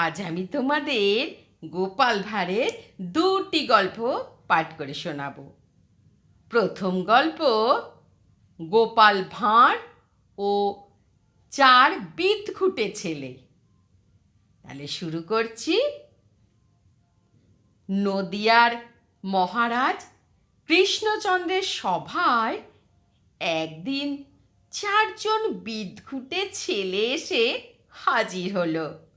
আজ আমি তোমাদের গোপাল ভাঁড়ের দুটি গল্প পাঠ করে শোনাবো। প্রথম গল্প, গোপাল ভাঁড় ও চার বিদঘুটে ছেলে। তাহলে শুরু করছি। নদিয়ার মহারাজ কৃষ্ণচন্দ্রের সভায় একদিন চারজন বিদঘুটে ছেলে এসে হাজির হলো।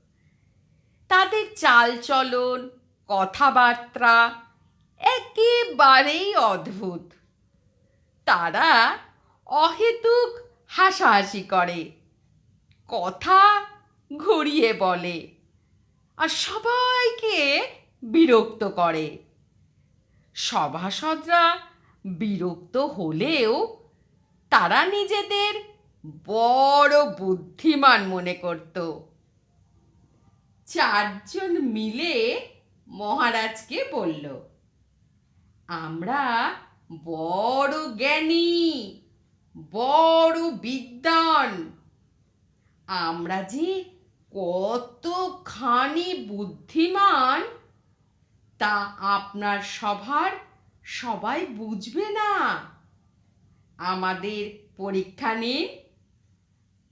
তাদের চালচলন, কথাবার্তা একেবারেই অদ্ভুত। তারা অহেতুক হাসাহাসি করে, কথা ঘুরিয়ে বলে আর সবাইকে বিরক্ত করে। সভাসদরা বিরক্ত হলেও তারা নিজেদের বড় বুদ্ধিমান মনে করত। চারজন মিলে মহারাজকে বলল, আমরা বড় জ্ঞানী, বড় বিদ্বান। আমরা যে কতখানি বুদ্ধিমান, তা আপনার সভার সবাই বুঝবে না। আমাদের পরীক্ষা নিন।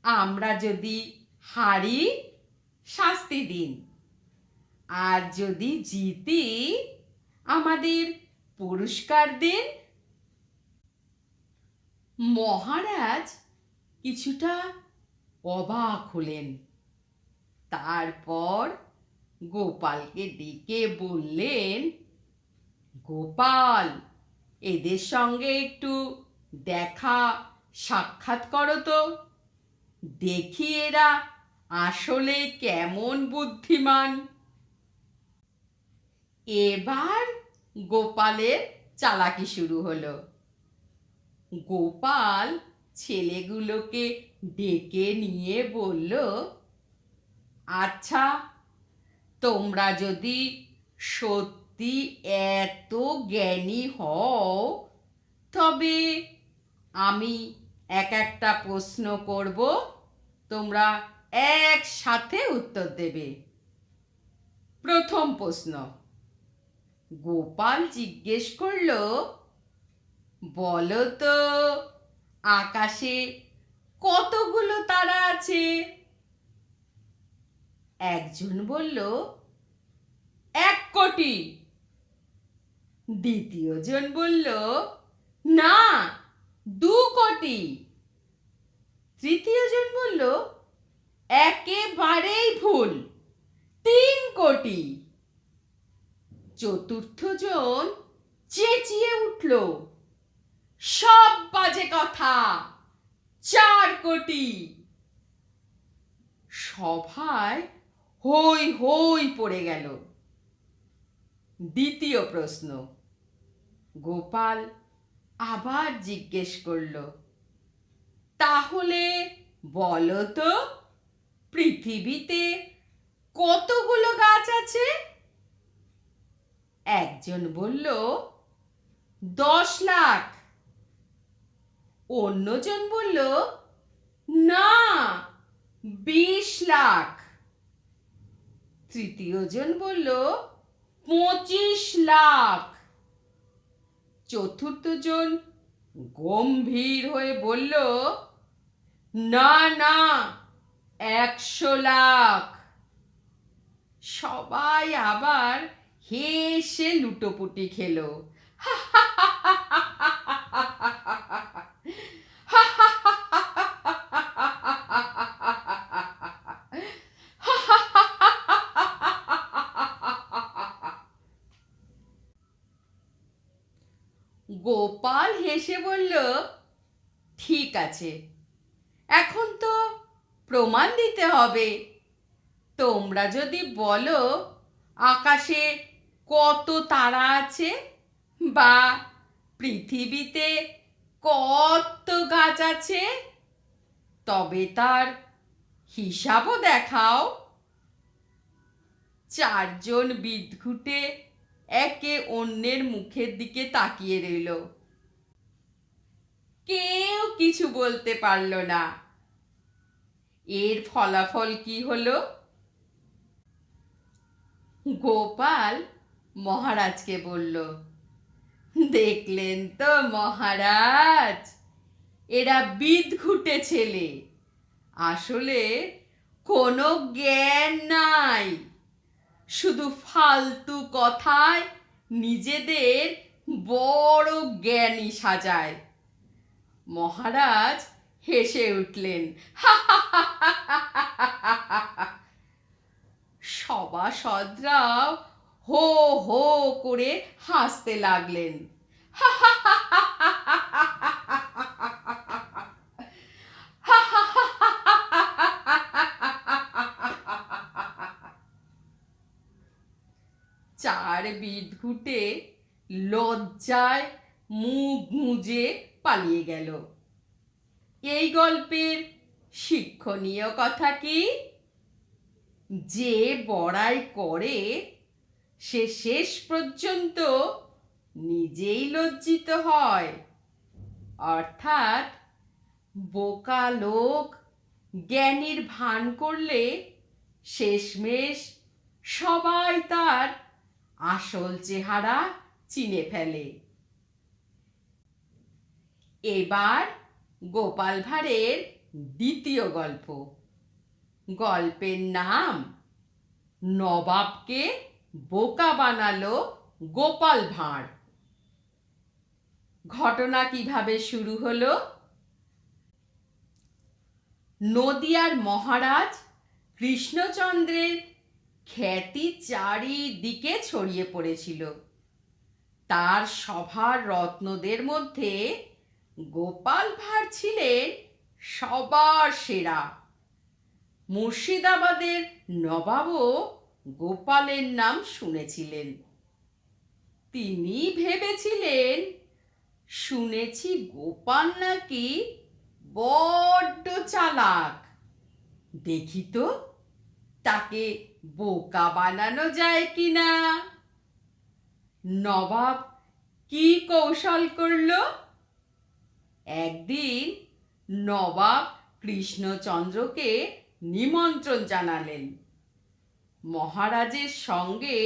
আমরা যদি হারি শাস্তি দিন। আর যদি জিতি, আমাদের পুরস্কার দিন। মহারাজ কিছুটা অবাক হলেন। তারপর গোপালকে ডেকে বললেন, গোপাল, এদের সঙ্গে একটু দেখা, সাক্ষাৎ করো তো। দেখি এরা আসলে কেমন বুদ্ধিমান? এবার গোপালের চালাকি শুরু হলো। গোপাল ছেলেগুলোকে ডেকে নিয়ে বলল আচ্ছা তোমরা যদি সত্যি এত জ্ঞানী হও, তবে আমি এক একটা প্রশ্ন করব। তোমরা একসাথে উত্তর দেবে। প্রথম প্রশ্ন। গোপাল জিজ্ঞেস করল, বলো তো, আকাশে কতগুলো তারা আছে? একজন বলল, এক কোটি। দ্বিতীয়জন বলল, না, দু কোটি। তৃতীয়জন বলল একেবারেই ভুল। তিন কোটি। চতুর্থ জন চেঁচিয়ে উঠল। সব বাজে কথা। চার কোটি। সভায় হই হই পড়ে গেল। দ্বিতীয় প্রশ্ন। গোপাল আবার জিজ্ঞেস করল, তাহলে বলো তো পৃথিবীতে কতগুলো গাছ আছে? একজন বলল, দশ লাখ। অন্যজন বলল, না, বিশ লাখ। তৃতীয়জন বলল, পঁচিশ লাখ। চতুর্থজন গম্ভীর হয়ে বলল, না না একশো লাখ। সবাই আবার হেসে লুটোপুটি খেলো। গোপাল হেসে বলল ঠিক আছে। প্রমাণ দিতে হবে। তোমরা যদি বলো, আকাশে কত তারা আছে বা পৃথিবীতে কত গাছ আছে, তবে তার হিসাবও দেখাও। চারজন বিদঘুটে একে অন্যের মুখের দিকে তাকিয়ে রইল। কেউ কিছু বলতে পারল না। এর ফলাফল কি হলো? গোপাল মহারাজকে বলল, দেখলেন তো মহারাজ, এরা বিদঘুটে ছেলে। আসলে কোনো জ্ঞান নাই। শুধু ফালতু কথায় নিজেদের বড় জ্ঞানী সাজায়। মহারাজ হেসে উঠলেন। সভাসদরাও হো হো করে হাসতে লাগলেন। চার বিদঘুটে লজ্জায় মুখ গুঁজে পালিয়ে গেল। এই গল্পের শিক্ষণীয় কথা কি? যে বড়াই করে, সে শেষ পর্যন্ত নিজেই লজ্জিত হয়। অর্থাৎ বোকা লোক জ্ঞানীর ভান করলে শেষমেশ সবাই তার আসল চেহারা চিনে ফেলে। এবার গোপাল ভাঁড়ের দ্বিতীয় গল্প। গল্পের নাম, নবাবকে বোকা বানালো গোপাল ভাঁড়। ঘটনা কীভাবে শুরু হলো? নদিয়ার মহারাজ কৃষ্ণচন্দ্রের খ্যাতি চারিদিকে ছড়িয়ে পড়েছিল। তার সভার রত্নদের মধ্যে গোপাল ভাঁড় ছিলেন সবার সেরা। মুর্শিদাবাদের নবাবও গোপালের নাম শুনেছিলেন। তিনি ভেবেছিলেন, শুনেছি গোপাল নাকি বড্ড চালাক। দেখি তো, তাকে বোকা বানানো যায় কি না নবাব কি কৌশল করল? একদিন নবাব কৃষ্ণচন্দ্রকে নিমন্ত্রণ জানালেন। মহারাজের সঙ্গে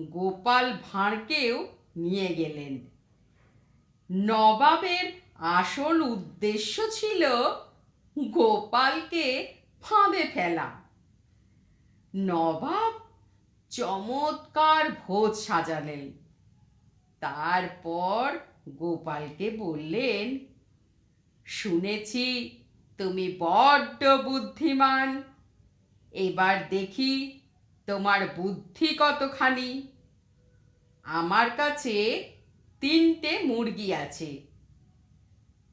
গোপাল ভাঁড়কেও নিয়ে গেলেন। নবাবের আসল উদ্দেশ্য ছিল গোপালকে ফাঁদে ফেলা। নবাব চমৎকার ভোজ সাজালেন। তারপর গোপালকে বললেন শুনেছি তুমি বড্ড বুদ্ধিমান। এবার দেখি তোমার বুদ্ধি কতখানি। আমার কাছে তিনটে মুরগি আছে।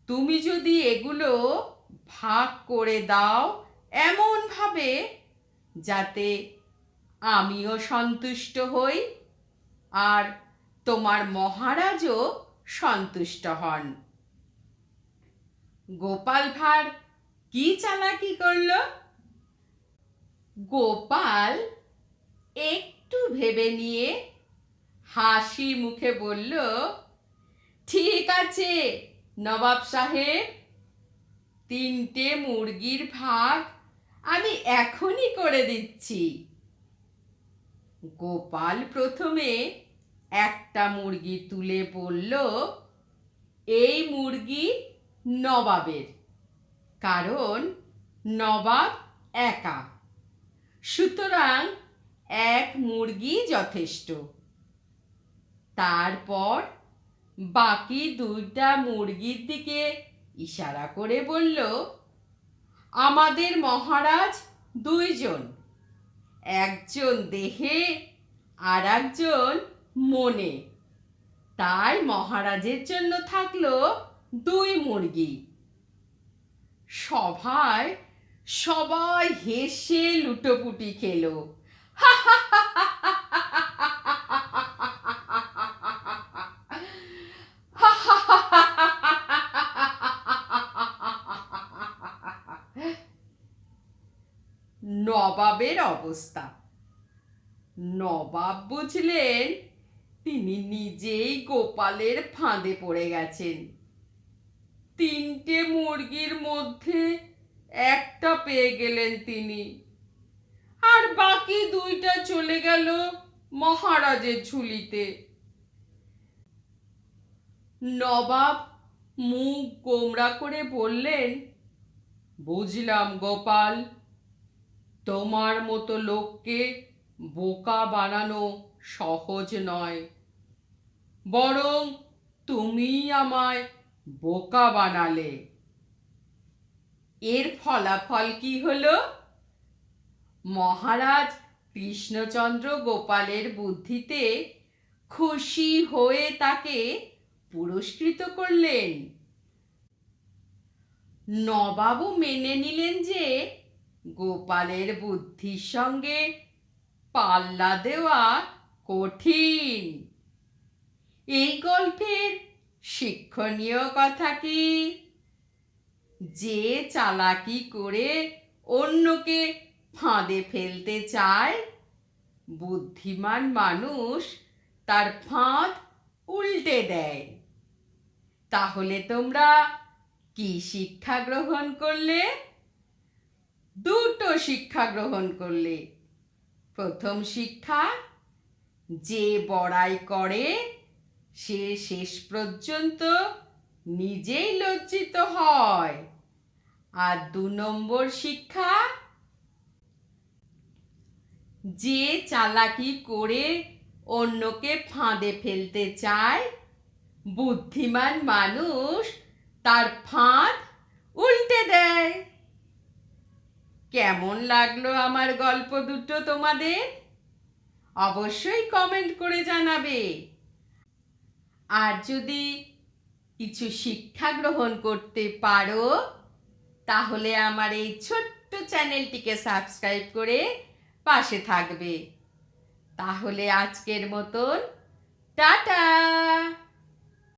তুমি যদি এগুলো ভাগ করে দাও এমনভাবে যাতে আমিও সন্তুষ্ট হই আর তোমার মহারাজও সন্তুষ্ট হন। গোপাল ভাঁড় কি চালাকি করল? গোপাল একটু ভেবে নিয়ে হাসি মুখে বলল, ঠিক আছে, নবাব সাহেব, তিনটে মুরগির ভাগ আমি এখনই করে দিচ্ছি। গোপাল প্রথমে একটা মুরগি তুলে বলল, এই মুরগি নবাবের। কারণ নবাব একা। সুতরাং এক মুরগি যথেষ্ট। তারপর বাকি দুইটা মুরগির দিকে ইশারা করে বলল, আমাদের মহারাজ দুইজন, একজন দেহে আর একজন মনে। তাই মহারাজের জন্য থাকল দুই মুরগি। সভায় সবাই হেসে লুটোপুটি খেলো। নবাবের অবস্থা। নবাব বুঝলেন তিনি নিজেই গোপালের ফাঁদে পড়ে গেছেন। তিনটে মুরগির মধ্যে একটা পেয়ে গেলেন তিনি। আর বাকি দুইটা চলে গেল মহারাজের ঝুলিতে। নবাব মুখ গোমরা করে বললেন, বুঝলাম গোপাল, তোমার মতো লোককে বোকা বানানো সহজ নয়। বরং তুমি আমায় বোকা বানালে। এর ফলাফল কি হলো? মহারাজ কৃষ্ণচন্দ্র গোপালের বুদ্ধিতে খুশি হয়ে তাকে পুরস্কৃত করলেন। নবাবও মেনে নিলেন যে গোপালের বুদ্ধির সঙ্গে পাল্লা দেওয়া কঠিন। এই গল্পের শিক্ষণীয় কথা কি? যে চালাকি করে অন্যকে ফাঁদে ফেলতে চায়, বুদ্ধিমান মানুষ তার ফাঁদ উল্টে দেয়। তাহলে তোমরা কি শিক্ষা গ্রহণ করলে? দুটো শিক্ষা গ্রহণ করলে। প্রথম শিক্ষা, যে বড়াই করে সে শেষ পর্যন্ত নিজেই লজ্জিত হয়। আর দু নম্বর শিক্ষা, যে চালাকি করে অন্যকে ফাঁদে ফেলতে চায়, বুদ্ধিমান মানুষ তার ফাঁদ উল্টে দেয়। কেমন লাগল আমার গল্প দুটো তোমাদের? অবশ্যই কমেন্ট করে জানাবে। আর যদি কিছু শিক্ষা গ্রহণ করতে পারো, তাহলে আমার এই ছোট্ট চ্যানেলটিকে সাবস্ক্রাইব করে পাশে থাকবে। তাহলে আজকের মতন, টাটা!